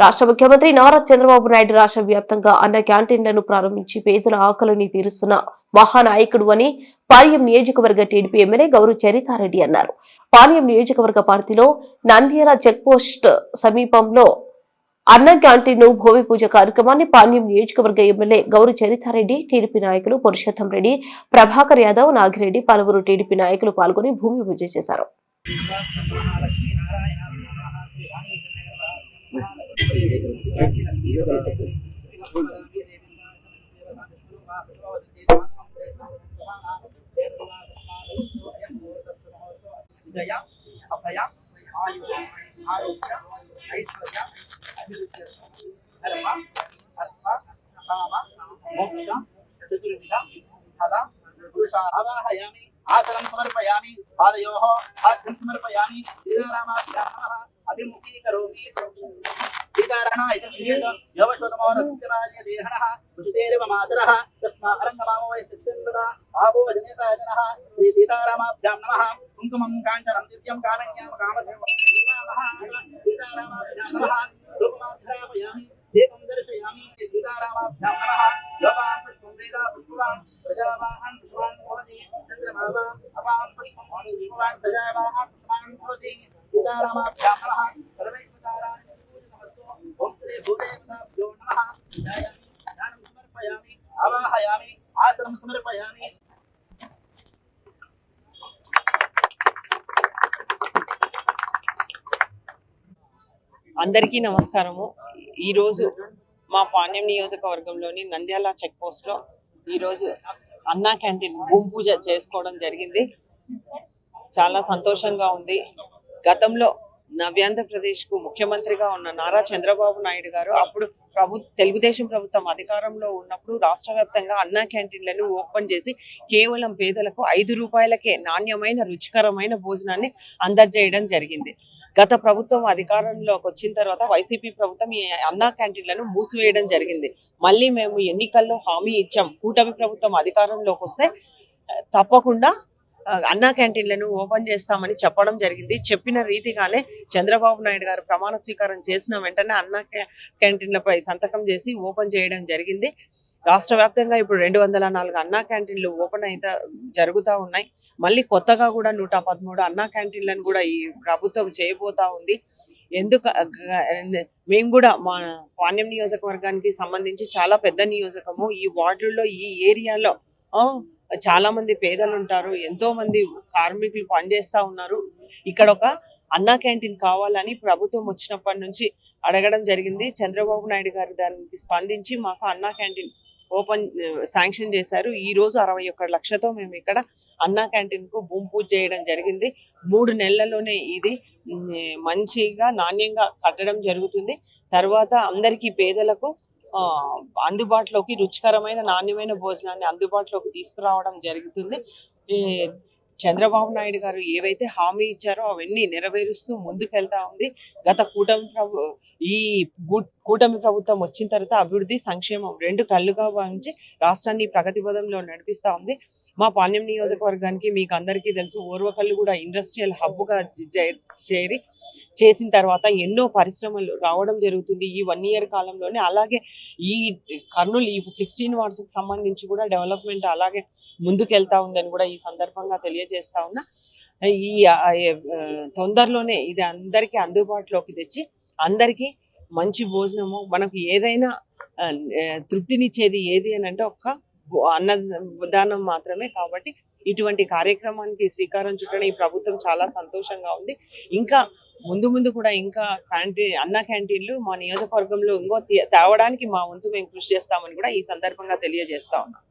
రాష్ట్ర ముఖ్యమంత్రి నారా చంద్రబాబు నాయుడు రాష్ట్ర వ్యాప్తంగా అన్న క్యాంటీన్లను ప్రారంభించి పేదల ఆకలిని తీరుస్తున్న మహానాయకుడు అని పాల్యం నియోజకవర్గ టీడీపీ ఎమ్మెల్యే గౌరవ్ చరితారెడ్డి అన్నారు. పాల్యం నియోజకవర్గ పార్టీలో నంద్యాల చెక్పోస్ట్ సమీపంలో అన్న క్యాంటీన్ భూమి పూజ కార్యక్రమాన్ని పాల్యం నియోజకవర్గ ఎమ్మెల్యే గౌరవ్ చరితారెడ్డి టీడీపీ నాయకులు పురుషోత్తం రెడ్డి ప్రభాకర్ యాదవ్ నాగిరెడ్డి పలువురు టీడీపీ నాయకులు పాల్గొని భూమి పూజ చేశారు. जया अभया आयु आरोग्य ऐश्वर्य समर्पयामि पादयोः आद्यं अभिमुखीकरोमि विकारणः यजुषेद यवशोतमोदस्य देहणः वसुतेरिव मातरः तस्मा अरङ्गमामो वै सत्यन्वदा आवो वजनेताजनः श्रीसीतारामाभ्यां नमः। कुङ्कुमं काञ्चनं दिव्यं कामन्यां कामधेव सीतारामाभ्यां नमः। रूपमाध्रापयामि देवं दर्शयामि। सीतारामाभ्यां नमः। जपां पुष्पं वेदा पुष्पवान्। प्रजावाहन् पुष्पान् भवति। चन्द्रभावान् अपां पुष्पं भवति। पुष्पवान् प्रजावाहन् पुष्पान् भवति। ఆవాహయామి ఆసనం సమర్పయామి అందరికీ నమస్కారము. ఈరోజు మా పాణ్యం నియోజకవర్గంలోని నంద్యాల చెక్ పోస్ట్లో ఈరోజు అన్నా క్యాంటీన్ భూమి పూజ చేసుకోవడం జరిగింది. చాలా సంతోషంగా ఉంది. గతంలో నవ్యాంధ్రప్రదేశ్కు ముఖ్యమంత్రిగా ఉన్న నారా చంద్రబాబు నాయుడు గారు అప్పుడు ప్రభు తెలుగుదేశం ప్రభుత్వం అధికారంలో ఉన్నప్పుడు రాష్ట్ర వ్యాప్తంగా అన్నా క్యాంటీన్లను ఓపెన్ చేసి కేవలం పేదలకు ఐదు రూపాయలకే నాణ్యమైన రుచికరమైన భోజనాన్ని అందజేయడం జరిగింది. గత ప్రభుత్వం అధికారంలోకి వచ్చిన తర్వాత వైసీపీ ప్రభుత్వం ఈ అన్నా క్యాంటీన్లను మూసివేయడం జరిగింది. మళ్ళీ మేము ఎన్నికల్లో హామీ ఇచ్చాం. కూటమి ప్రభుత్వం అధికారంలోకి వస్తే తప్పకుండా అన్నా క్యాంటీన్లను ఓపెన్ చేస్తామని చెప్పడం జరిగింది. చెప్పిన రీతిగానే చంద్రబాబు నాయుడు గారు ప్రమాణ స్వీకారం చేసిన వెంటనే అన్నా క్యాంటీన్లపై సంతకం చేసి ఓపెన్ చేయడం జరిగింది. రాష్ట్ర వ్యాప్తంగా ఇప్పుడు రెండు వందల నాలుగు అన్నా క్యాంటీన్లు ఓపెన్ అయితే జరుగుతూ ఉన్నాయి. మళ్ళీ కొత్తగా కూడా నూట పదమూడు అన్నా క్యాంటీన్లను కూడా ఈ ప్రభుత్వం చేయబోతా ఉంది. ఎందుకు మేము కూడా మా పాణ్యం నియోజకవర్గానికి సంబంధించి చాలా పెద్ద నియోజకము. ఈ వార్డుల్లో ఈ ఏరియాలో చాలా మంది పేదలు ఉంటారు ఎంతో మంది కార్మికులు పనిచేస్తూ ఉన్నారు. ఇక్కడ ఒక అన్నా క్యాంటీన్ కావాలని ప్రభుత్వం వచ్చినప్పటి నుంచి అడగడం జరిగింది. చంద్రబాబు నాయుడు గారు దానికి స్పందించి మాకు అన్నా క్యాంటీన్ ఓపెన్ శాంక్షన్ చేశారు. ఈ రోజు అరవై ఒక్క లక్షతో మేము ఇక్కడ అన్నా క్యాంటీన్కు భూమి పూజ చేయడం జరిగింది. మూడు నెలల్లోనే ఇది మంచిగా నాణ్యంగా కట్టడం జరుగుతుంది. తర్వాత అందరికీ పేదలకు అందుబాటులోకి రుచికరమైన నాణ్యమైన భోజనాన్ని అందుబాటులోకి తీసుకురావడం జరుగుతుంది. చంద్రబాబు నాయుడు గారు ఏవైతే హామీ ఇచ్చారో అవన్నీ నెరవేరుస్తూ ముందుకెళ్తా ఉంది. గత కూటమి ప్రభు ఈ కూటమి ప్రభుత్వం వచ్చిన తర్వాత అభివృద్ధి సంక్షేమం రెండు కళ్ళుగా భావించి రాష్ట్రాన్ని ప్రగతి పదంలో నడిపిస్తా ఉంది. మా పాణ్యం నియోజకవర్గానికి మీకు అందరికీ తెలుసు ఓర్వకల్లు కూడా ఇండస్ట్రియల్ హబ్గా చేరి చేసిన తర్వాత ఎన్నో పరిశ్రమలు రావడం జరుగుతుంది. ఈ వన్ ఇయర్ కాలంలోనే అలాగే ఈ కర్నూలు ఈ సిక్స్టీన్ వార్డ్స్కి సంబంధించి కూడా డెవలప్మెంట్ అలాగే ముందుకెళ్తా ఉందని కూడా ఈ సందర్భంగా తెలియజేస్తా ఉన్నా. ఈ తొందరలోనే ఇది అందరికీ అందుబాటులోకి తెచ్చి అందరికీ మంచి భోజనము మనకు ఏదైనా తృప్తినిచ్చేది ఏది అని అంటే ఒక్క అన్నదానం మాత్రమే కాబట్టి ఇటువంటి కార్యక్రమానికి శ్రీకారం చుట్టడం ఈ ప్రభుత్వం చాలా సంతోషంగా ఉంది. ఇంకా ముందు ముందు కూడా ఇంకా క్యాంటీన్ అన్న క్యాంటీన్లు మా నియోజకవర్గంలో ఇంకో తేవడానికి మా వంతు మేము కృషి చేస్తామని కూడా ఈ సందర్భంగా తెలియజేస్తా ఉన్నాం.